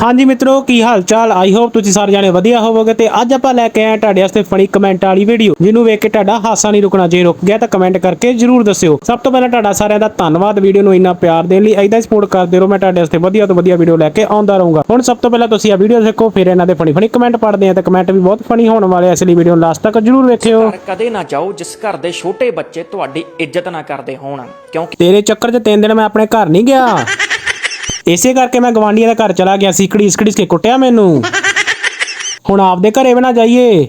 ਹਾਂਜੀ ਮਿੱਤਰੋ ਕੀ ਹਾਲ ਚਾਲ ਆਈ ਹੋਪ ਤੁਸੀਂ ਸਾਰੇ ਜਾਣੇ ਵਧੀਆ ਹੋਵੋਗੇ ਤੇ ਅੱਜ ਆਪਾਂ ਲੈ ਕੇ ਆਏ ਤੁਹਾਡੇ ਵਾਸਤੇ ਫਨੀ ਕਮੈਂਟ ਵਾਲੀ ਵੀਡੀਓ ਜਿਹਨੂੰ ਵੇਖ ਕੇ ਤੁਹਾਡਾ ਹਾਸਾ ਨਹੀਂ ਰੁਕਣਾ ਜੇ ਰੁਕ ਗਿਆ ਤਾਂ ਕਮੈਂਟ ਕਰਕੇ ਜਰੂਰ ਦੱਸਿਓ। ਸਭ ਤੋਂ ਪਹਿਲਾਂ ਤੁਹਾਡਾ ਸਾਰਿਆਂ ਦਾ ਧੰਨਵਾਦ ਵੀਡੀਓ ਨੂੰ ਇੰਨਾ ਪਿਆਰ ਦੇਣ ਲਈ। ਐਦਾਂ ਸਪੋਰਟ ਕਰਦੇ ਰਹੋ ਮੈਂ ਤੁਹਾਡੇ ਵਾਸਤੇ ਵਧੀਆ ਤੋਂ ਵਧੀਆ ਵੀਡੀਓ ਲੈ ਕੇ ਆਉਂਦਾ ਰਹੂੰਗਾ। ਹੁਣ ਸਭ ਤੋਂ ਪਹਿਲਾਂ ਤੁਸੀਂ ਆ ਵੀਡੀਓ ਦੇਖੋ ਫਿਰ ਇਹਨਾਂ ਦੇ ਫਨੀ ਫਨੀ ਕਮੈਂਟ ਪੜ੍ਹਦੇ ਆ ਤੇ ਕਮੈਂਟ ਵੀ ਬਹੁਤ ਫਨੀ ਹੋਣ ਵਾਲੇ ਆ। ਇਸ ਲਈ ਵੀਡੀਓ ਨੂੰ ਲਾਸਟ ਤੱਕ ਜਰੂਰ ਵੇਖਿਓ। ਕਦੇ ਨਾ ਜਾਓ ਜਿਸ ਘਰ ਦੇ ਛੋਟੇ ਬੱਚੇ ਤੁਹਾਡੀ ਇੱਜ਼ਤ ਨਾ ਕਰਦੇ ਹੋਣ ਕਿਉਂਕਿ ਤੇਰੇ ਚੱਕਰ 'ਚ ਤਿੰਨ ਦਿਨ ਮੈਂ ਆਪਣੇ ਘਰ ਨਹੀਂ ਗਿਆ। ਇਸੇ ਕਰਕੇ ਮੈਂ ਗਵਾਂਡੀਆਂ ਦੇ ਘਰ ਚਲਾ ਗਿਆ ਸੀ। ਘੜੀਸ ਘੜੀਸ ਕੇ ਕੁੱਟਿਆ ਮੈਨੂੰ। ਹੁਣ ਆਪਦੇ ਘਰੇ ਵੀ ਨਾ ਜਾਈਏ।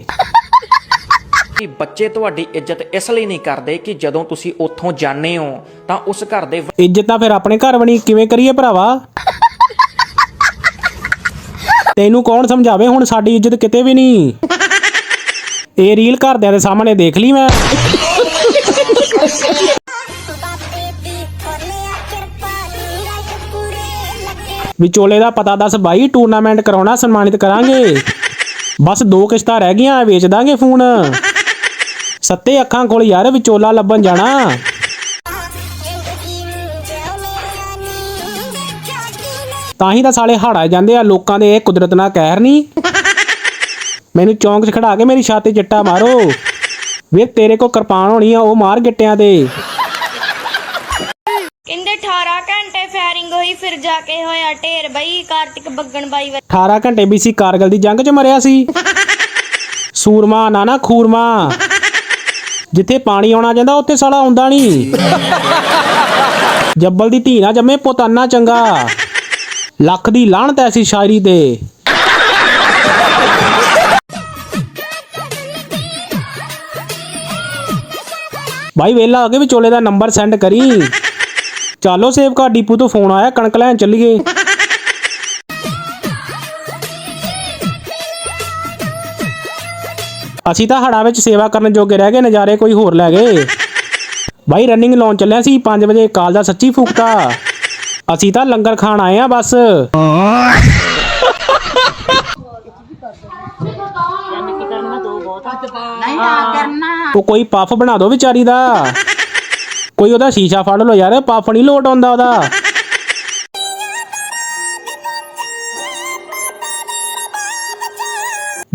ਕਿ ਬੱਚੇ ਤੁਹਾਡੀ ਇੱਜ਼ਤ ਇਸ ਲਈ ਨਹੀਂ ਕਰਦੇ ਕਿ ਜਦੋਂ ਤੁਸੀਂ ਉੱਥੋਂ ਜਾਂਦੇ ਹੋ ਤਾਂ ਉਸ ਘਰ ਦੇ ਇੱਜ਼ਤ ਤਾਂ ਫਿਰ ਆਪਣੇ ਘਰ ਬਣੀ। ਕਿਵੇਂ ਕਰੀਏ ਭਰਾਵਾ? ਤੈਨੂੰ ਕੌਣ ਸਮਝਾਵੇ ਹੁਣ ਸਾਡੀ ਇੱਜ਼ਤ ਕਿਤੇ ਵੀ ਨਹੀਂ? ਇਹ ਰੀਲ ਘਰਦਿਆਂ ਦੇ ਸਾਹਮਣੇ ਦੇਖ ਲਈ ਮੈਂ। ਵਿਚੋਲੇ ਦਾ ਪਤਾ ਦੱਸ ਬਾਈ ਟੂਰਨਾਮੈਂਟ ਕਰਾਉਣਾ ਸਨਮਾਨਿਤ ਕਰਾਂਗੇ। ਬਸ ਦੋ ਕਿਸ਼ਤਾਂ ਰਹਿ ਗਈਆਂ, ਵੇਚ ਦਾਂਗੇ ਫੋਨ। ਸੱਤੇ ਅੱਖਾਂ ਕੋਲ ਯਾਰ ਵਿਚੋਲਾ ਲੱਭਣ ਜਾਣਾ। ਤਾਂ ਹੀ ਤਾਂ ਸਾਲੇ ਹਾੜਾ ਜਾਂਦੇ ਆ, ਲੋਕਾਂ ਦੇ ਇਹ ਕੁਦਰਤ ਨਾਲ ਕਹਿਰ ਨਹੀਂ। ਮੈਨੂੰ ਚੌਂਕ 'ਚ ਖੜਾ ਕੇ ਮੇਰੀ ਛਾਤੀ ਚਿੱਟਾ ਮਾਰੋ। ਵੇ ਤੇਰੇ ਕੋ ਕਿਰਪਾਨ ਹੋਣੀ ਆ, ਉਹ ਮਾਰ ਗਿੱਟਿਆਂ ਤੇ ਕਹਿੰਦੇ 18 ਘੰਟੇ ਫਾਇਰਿੰਗ ਹੋਈ, ਫਿਰ ਜਾ ਕੇ ਹੋਇਆ ਢੇਰ ਬਈ, ਕਾਰਤਿਕ ਬੱਗਣ ਬਾਈ 18 ਘੰਟੇ ਬੀਸੀ ਕਾਰਗਲ ਦੀ ਜੰਗ 'ਚ ਮਰਿਆ ਸੀ। ਸੂਰਮਾ ਨਾ ਨਾ ਖੂਰਮਾ। ਜਿੱਥੇ ਪਾਣੀ ਆਉਣਾ ਜਾਂਦਾ, ਉੱਥੇ ਸਾਲਾ ਆਉਂਦਾ ਨਹੀਂ। ਜੱਬਲ ਦੀ ਧੀ ਨਾ ਜੰਮੇ ਪੋਤਾਨਾ ਚੰਗਾ। ਲੱਖ ਦੀ ਲਾਹਣਤ ਐਸੀ ਸ਼ਾਇਰੀ ਤੇ। ਭਾਈ ਵੇਲਾ ਆ ਕੇ ਵਿਚੋਲੇ ਦਾ ਨੰਬਰ ਸੈਂਡ ਕਰੀ। ਚਾਲੋ ਸੇਵ ਘਰ ਡੀਪੂ ਤੋਂ ਫੋਨ ਆਇਆ ਕਣਕ ਲੈਣ ਚੱਲੀਏ। ਅਸੀਂ ਤਾਂ ਹੜਾ ਵਿੱਚ ਸੇਵਾ ਕਰਨ ਜੋਗੇ ਰਹਿ ਗਏ ਨਜ਼ਾਰੇ ਕੋਈ ਹੋਰ ਲੈ ਗਏ। ਬਾਈ ਰਨਿੰਗ ਲਾਉਣ ਚੱਲਿਆ ਸੀ 5 ਵਜੇ ਕਾਲ ਦਾ ਸੱਚੀ ਫੂਕਤਾ। ਅਸੀਂ ਤਾਂ ਲੰਗਰ ਖਾਣ ਆਏ ਆ ਬਸ। ਉਹ ਕੋਈ ਪਫ ਬਣਾ ਦਿਓ ਵਿਚਾਰੀ ਦਾ। ਕੋਈ ਉਹਦਾ ਸ਼ੀਸ਼ਾ ਫੜ ਲਓ ਯਾਰ, ਪਫ ਨਹੀਂ ਲੋਟ ਆਉਂਦਾ ਉਹਦਾ।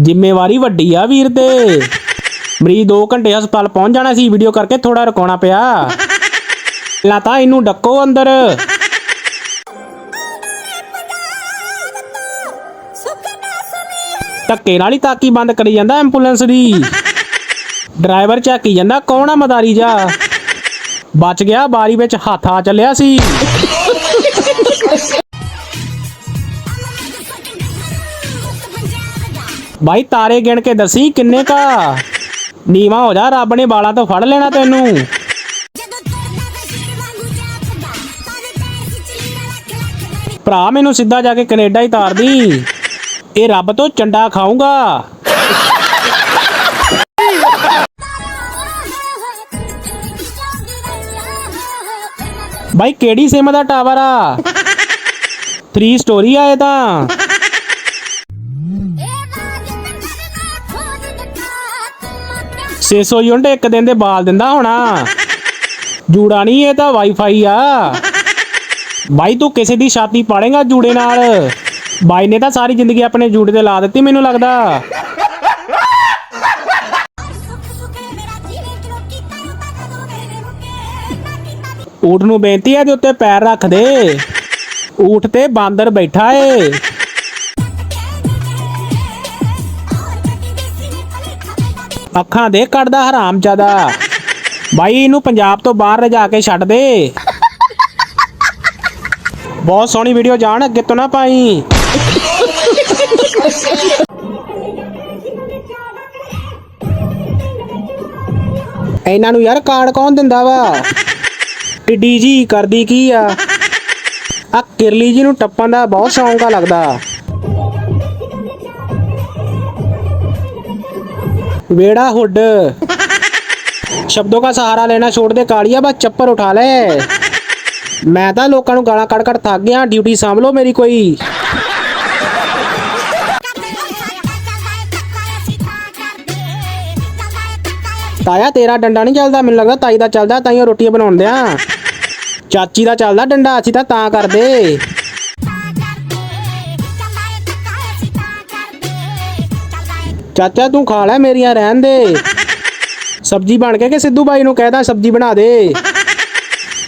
ਜ਼ਿੰਮੇਵਾਰੀ ਵੱਡੀ ਆ ਵੀਰ ਤੇ। ਮਰੀਜ਼ 2 ਘੰਟੇ ਹਸਪਤਾਲ ਪਹੁੰਚ ਜਾਣਾ ਸੀ ਵੀਡੀਓ ਕਰਕੇ ਥੋੜਾ ਰੁਕਾਉਣਾ ਪਿਆ। ਲਾ ਤਾਂ ਇਹਨੂੰ ਡੱਕੋ ਅੰਦਰ। ਧੱਕੇ ਨਾਲ ਹੀ ਤਾਕੀ ਬੰਦ ਕਰੀ ਜਾਂਦਾ ਐਂਬੂਲੈਂਸ ਦੀ। ਡਰਾਈਵਰ ਝਾਕੀ ਜਾਂਦਾ, ਕੌਣ ਆ ਮਦਾਰੀ ਜਾ? ਬਚ ਗਿਆ, ਬਾਰੀ ਵਿੱਚ ਹੱਥ ਆ ਚੱਲਿਆ ਸੀ। ਬਾਈ, ਤਾਰੇ ਗਿਣ ਕੇ ਦੱਸੀ, ਕਿੰਨੇ ਕਾ ਨੀਵਾ ਹੋ ਜਾ, ਰੱਬ ਨੇ ਬਾਲਾਂ ਤੋਂ ਫੜ ਲੈਣਾ ਤੈਨੂੰ। ਭਰਾ ਮੈਨੂੰ ਸਿੱਧਾ ਜਾ ਕੇ ਕੈਨੇਡਾ ਹੀ ਤਾਰਦੀ। ਇਹ ਰੱਬ ਤੋਂ ਚੰਡਾ ਖਾਊਂਗਾ। ਬਾਈ, ਕਿਹੜੀ ਸਿਮ ਦਾ ਟਾਵਰ ਆ? 3 ਸਟੋਰੀ ਆ ਇਹ ਤਾਂ। ਇਹ ਬਾਜ ਤੰਦਰ ਨਾ ਖੋਜ ਦਿਖਾ ਤੂੰ ਮਾਤਾ 600 ਯੂਨਿਟ ਇੱਕ ਦਿਨ ਦੇ ਬਾਲ ਦਿੰਦਾ ਹੋਣਾ। ਜੂੜਾ ਨਹੀਂ, ਇਹ ਤਾਂ ਵਾਈਫਾਈ ਆ। ਬਾਈ, ਤੂੰ ਕਿਸੇ ਦੀ ਛਾਤੀ ਪਾੜੇਗਾ ਜੂੜੇ ਨਾਲ? ਬਾਈ ਨੇ ਤਾਂ ਸਾਰੀ ਜ਼ਿੰਦਗੀ ਆਪਣੇ ਜੂੜੇ ਤੇ ਲਾ ਦਿੱਤੀ, ਮੈਨੂੰ ਲੱਗਦਾ। ਊਠ ਨੂੰ ਬੇਨਤੀ ਹੈ ਤੇ ਉੱਤੇ ਪੈਰ ਰੱਖ ਦੇ। ਊਠ ਤੇ ਬਾਂਦਰ ਬੈਠਾ ਏ। ਅੱਖਾਂ ਦੇ ਕੱਢਦਾ ਹਰਾਮ ਜ਼ਿਆਦਾ ਬਾਈ ਇਹਨੂੰ ਪੰਜਾਬ ਤੋਂ ਬਾਹਰ ਰਜਾ ਕੇ ਛੱਡ ਦੇ। ਬਹੁਤ ਸੋਹਣੀ ਵੀਡੀਓ ਜਾਣ ਅੱਗੇ ਤੋਂ ਨਾ ਪਾਈ ਇਹਨਾਂ ਨੂੰ ਯਾਰ ਕਾਰਡ ਕੌਣ ਦਿੰਦਾ ਵਾ? ਟਿੱਡੀ ਜੀ ਕਰਦੀ ਕੀ ਆ? ਆ ਕਿਰਲੀ ਜੀ ਨੂੰ ਟੱਪਣ ਦਾ ਬਹੁਤ ਸ਼ੌਂਕ ਆ ਲੱਗਦਾ। ਵੇੜਾ ਹੁੱਡ। ਸ਼ਬਦੋ ਦਾ ਸਹਾਰਾ ਲੈਣਾ ਛੋੜ ਦੇ ਕਾਲੀਆ, ਬਸ ਚੱਪਰ ਉਠਾ ਲੈ। ਮੈਂ ਤਾਂ ਲੋਕਾਂ ਨੂੰ ਗਾਲਾਂ ਕੱਢ ਕੱਢ ਥੱਕ ਗਿਆ, ਡਿਊਟੀ ਸੰਭਲੋ ਮੇਰੀ ਕੋਈ। ਤਾਇਆ, ਤੇਰਾ ਡੰਡਾ ਨਹੀਂ ਚੱਲਦਾ। ਮੈਨੂੰ ਲੱਗਦਾ ਤਾਈ ਦਾ ਚੱਲਦਾ ਤਾਈ ਉਹ ਰੋਟੀਆਂ ਬਣਾਉਂਦੇ ਆ ਚਾਚੀ ਦਾ ਚੱਲਦਾ ਡੰਡਾ, ਅਸੀਂ ਤਾਂ ਤਾਂ ਕਰਦੇ। ਚਾਚਾ, ਤੂੰ ਖਾ ਲੈ ਮੇਰੀਆਂ ਰਹਿਣ ਦੇ। ਸਬਜੀ ਬਣ ਕੇ ਕਿ ਸਿੱਧੂ ਬਾਈ ਨੂੰ ਕਹਿਦਾ ਸਬਜੀ ਬਣਾ ਦੇ।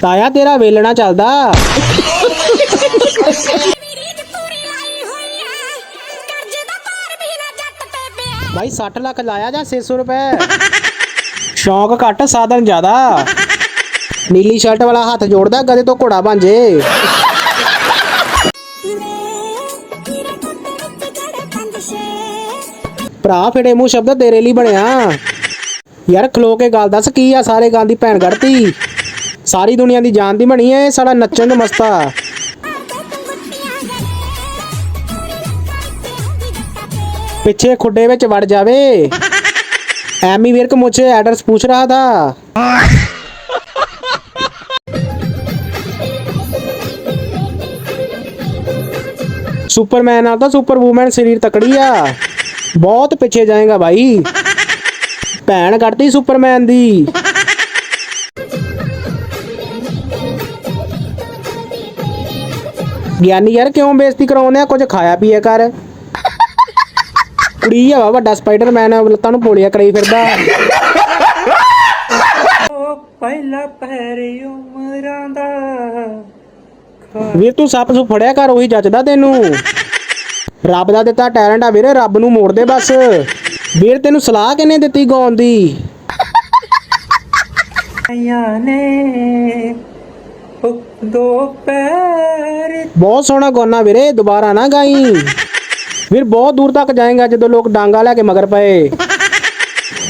ਤਾਇਆ, ਤੇਰਾ ਵੇਲਣਾ ਚੱਲਦਾ। ਭਾਈ 60 ਲੱਖ ਲਾਇਆ ਜਾਂ 600 ਰੁਪਏ? ਸ਼ੌਂਕ ਘੱਟ, ਸਾਧਨ ਜ਼ਿਆਦਾ। ਨੀਲੀ ਸ਼ਰਟ ਵਾਲਾ ਹੱਥ ਜੋੜਦਾ, ਗਦੇ ਤੋਂ ਘੋੜਾ ਬਣ ਜੇ। ਭਰਾ ਫੇੜੇ ਮੂੰਹ ਸ਼ਬਦ ਤੇਰੇ ਲਈ ਬਣਿਆ। ਯਾਰ, ਖਲੋ ਕੇ ਗੱਲ ਦੱਸ, ਕੀ ਆ ਸਾਰੇ ਗਾਂ ਦੀ ਭੈਣ ਕੱਢਤੀ ਸਾਰੀ ਦੁਨੀਆ ਦੀ ਜਾਨ ਦੀ ਬਣੀ ਐ ਸਾਡਾ ਨੱਚਣ ਨੂੰ ਮਸਤਾ। ਪਿੱਛੇ ਖੁੱਡੇ ਵਿੱਚ ਵੜ ਜਾਵੇ। ਐਮੀ ਵਿਰਕ ਮੁਝੇ ਐਡਰਸ पूछ रहा था ਸੁਪਰਮੈਨ ਨਾਲ ਤਾਂ ਸੁਪਰ ਵੂਮਨ ਸਰੀਰ ਤਕੜੀ ਆ ਬਹੁਤ ਪਿੱਛੇ ਜਾਏਗਾ ਭਾਈ ਭੈਣ ਕੱਢਤੀ ਸੁਪਰਮੈਨ ਦੀ ਗਿਆਨੀ ਯਾਰ ਕਿਉਂ ਬੇਇੱਜ਼ਤੀ ਕਰਾਉਂਦੇ ਆ ਕੁਝ ਖਾਇਆ ਪੀਆ ਕਰ ਕੁੜੀ ਆ ਵੱਡਾ ਸਪਾਈਡਰਮੈਨ ਲੱਤਾਂ ਨੂੰ ਪੋਲੀਆ ਕਰਾਈ ਫਿਰਦਾ। ਪਹਿਲਾ ਪੈਰੇ ਉਮਰਾਂ ਦਾ ਵੀਰ ਤੂੰ ਸੱਪ ਸੁ ਫੜਿਆ ਕਰ ਉਹੀ ਜੱਜਦਾ ਤੈਨੂੰ। ਰੱਬ ਦਾ ਦਿੱਤਾ ਟੈਲੈਂਟ ਆ ਵੀਰੇ ਰੱਬ ਨੂੰ ਮੋੜ ਦੇ ਬਸ। ਵੀਰ ਤੈਨੂੰ ਸਲਾਹ ਕਿਨੇ ਦਿੱਤੀ ਗਾਉਣ ਦੀ? ਆਇਆ ਨੇ ਉਹ ਦੋ ਪੈਰ ਬਹੁਤ ਸੋਹਣਾ ਗਾਉਣਾ ਵੀਰੇ ਦੁਬਾਰਾ ਨਾ ਗਾਈ। ਫਿਰ ਬਹੁਤ ਦੂਰ ਤੱਕ ਜਾਏਗਾ ਜਦੋਂ ਲੋਕ ਡਾਂਗਾ ਲੈ ਕੇ ਮਗਰ ਪਏ।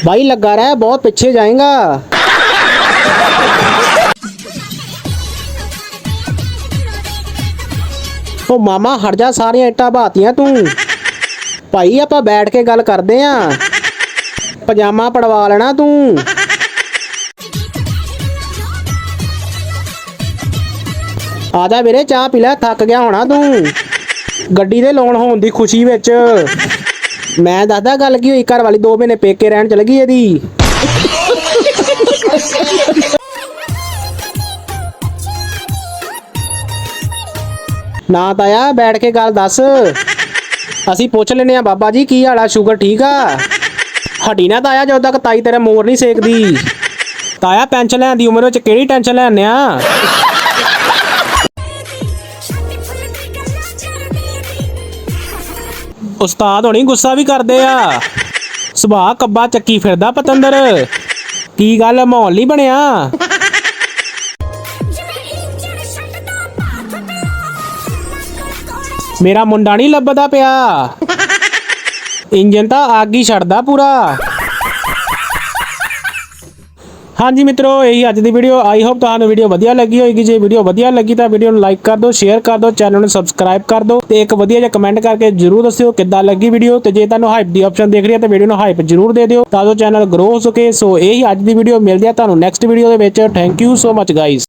ਬਾਈ ਲੱਗਾ ਰਹਿ, ਬਹੁਤ ਪਿੱਛੇ ਜਾਏਗਾ। ਉਹ ਮਾਮਾ ਹਟ ਜਾ, ਸਾਰੀਆਂ ਇੱਟਾਂ ਬਾਤੀਆਂ ਤੂੰ। ਭਾਈ, ਆਪਾਂ ਬੈਠ ਕੇ ਗੱਲ ਕਰਦੇ ਆਂ। ਪਜਾਮਾ ਪੜਵਾ ਲੈਣਾ ਤੂੰ। ਆ ਜਾ ਵੀਰੇ, ਚਾਹ ਪੀ ਲੈ, ਥੱਕ ਗਿਆ ਹੋਣਾ ਤੂੰ। ਗੱਡੀ ਦੇ ਲੋਨ ਹੋਣ ਦੀ ਖੁਸ਼ੀ ਵਿੱਚ ਮੈਂ ਦੱਸਦਾ ਗੱਲ ਕੀ ਹੋਈ, ਘਰ ਵਾਲੀ 2 ਮਹੀਨੇ ਪੇਕੇ ਰਹਿਣ ਚਲ ਗਈ ਇਹਦੀ। ਨਾ ਤਾਇਆ, ਬੈਠ ਕੇ ਗੱਲ ਦੱਸ। ਅਸੀਂ ਪੁੱਛ ਲੈਨੇ ਆ ਬਾਬਾ ਜੀ, ਕੀ ਹਾਲਾ ਸ਼ੂਗਰ ਠੀਕ ਆ? ਹੱਡੀ ਨਾ ਤਾਇਆ, ਜਦੋਂ ਤੱਕ ਤਾਈ ਤੇਰੇ ਮੋਰ ਨਹੀਂ ਸੇਕਦੀ। ਤਾਇਆ, ਪੈਨਸ਼ਨ ਲੈਣ ਦੀ ਉਮਰ ਵਿੱਚ ਕਿਹੜੀ ਟੈਨਸ਼ਨ ਲੈਣੇ ਆ ਉਸਤਾਦ ਹੋਣੀ ਗੁੱਸਾ ਵੀ ਕਰਦੇ ਆ। ਸੁਭਾਅ ਕੱਬਾ ਚੱਕੀ ਫਿਰਦਾ ਪਤੰਦਰ। ਕੀ ਗੱਲ ਮਾਹੌਲ ਨਹੀਂ ਬਣਿਆ? ਮੇਰਾ ਮੁੰਡਾ ਨਹੀਂ ਲੱਭਦਾ ਪਿਆ। ਇੰਜਨ ਤਾਂ ਹੀ ਛੱਡਦਾ ਪੂਰਾ। ਹਾਂਜੀ ਮਿੱਤਰੋ, ਇਹੀ ਅੱਜ ਦੀ ਵੀਡੀਓ ਆਈ ਹੋਪ ਤੁਹਾਨੂੰ ਵੀਡੀਓ ਵਧੀਆ ਲੱਗੀ ਹੋਏਗੀ। ਜੇ ਵੀਡੀਓ ਵਧੀਆ ਲੱਗੀ ਤਾਂ ਵੀਡੀਓ ਨੂੰ ਲਾਈਕ ਕਰ ਦਿਓ ਸ਼ੇਅਰ ਕਰ ਦਿਓ ਚੈਨਲ ਨੂੰ ਸਬਸਕ੍ਰਾਈਬ ਕਰ ਦਿਓ ਤੇ ਇੱਕ ਵਧੀਆ ਜਿਹਾ ਕਮੈਂਟ ਕਰਕੇ ਜਰੂਰ ਦੱਸਿਓ ਕਿੱਦਾਂ ਲੱਗੀ ਵੀਡੀਓ ਤੇ ਜੇ ਤੁਹਾਨੂੰ ਹਾਈਪ ਦੀ ਆਪਸ਼ਨ ਦੇਖ ਰਹੀ ਹੈ ਤਾਂ ਵੀਡੀਓ ਨੂੰ ਹਾਈਪ ਜਰੂਰ ਦੇ ਦਿਓ ਤਾਂ ਜੋ ਚੈਨਲ ਗਰੋ ਹੋ ਸਕੇ। ਸੋ ਇਹੀ ਅੱਜ ਦੀ ਵੀਡੀਓ ਮਿਲਦੀ ਹੈ ਤੁਹਾਨੂੰ ਨੈਕਸਟ ਵੀਡੀਓ ਦੇ ਵਿੱਚ। Thank you so much guys